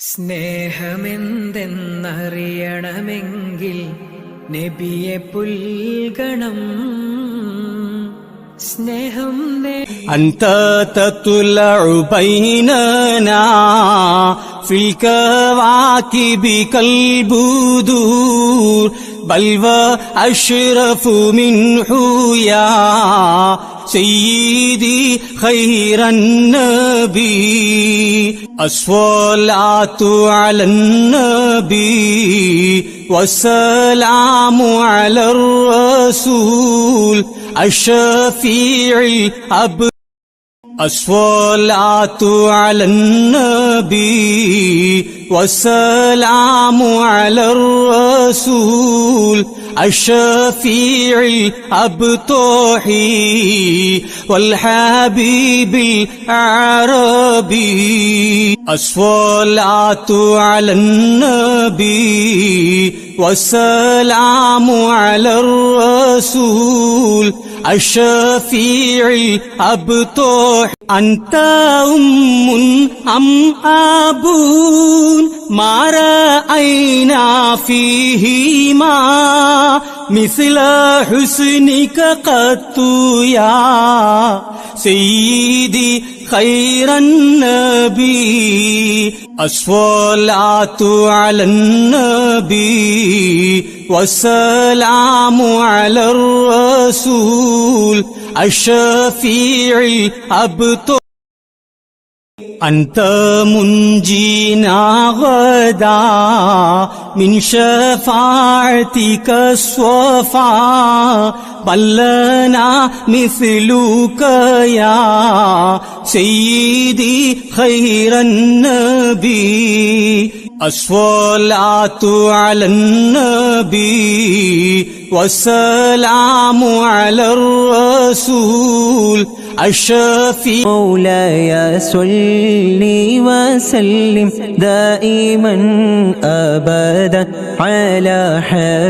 സ്നേഹമെന്തെന്നറിയണമെങ്കിൽ നബിയെ പുൽഗണം സ്നേഹം നേ أنت تطلع بيننا في الكواكب كالبدور بل وأشرف منه يا سيدي خير النبي. الصلاة على النبي والسلام على الرسول الشفيع الأب الصلاة على النبي والسلام على الرسول الشفيع الأبطحي والحبيب العربي. الصلاة على النبي والسلام على الرسول الشفيع الأبطح. أنت أم أم أب ما رأينا فيهما مثل حسنك قط يا سيدي خير النبي الصلاة على النبي والسلام على الرسول الشفيع الأبطح أنت منجينا غدا من شفاعتك الصفا بل لنا مثلك يا سيدي خير النبي الصلاة على النبي والسلام على الرسول. الشفيع مولاي صل وسلم دائما ابدا على حبيبك.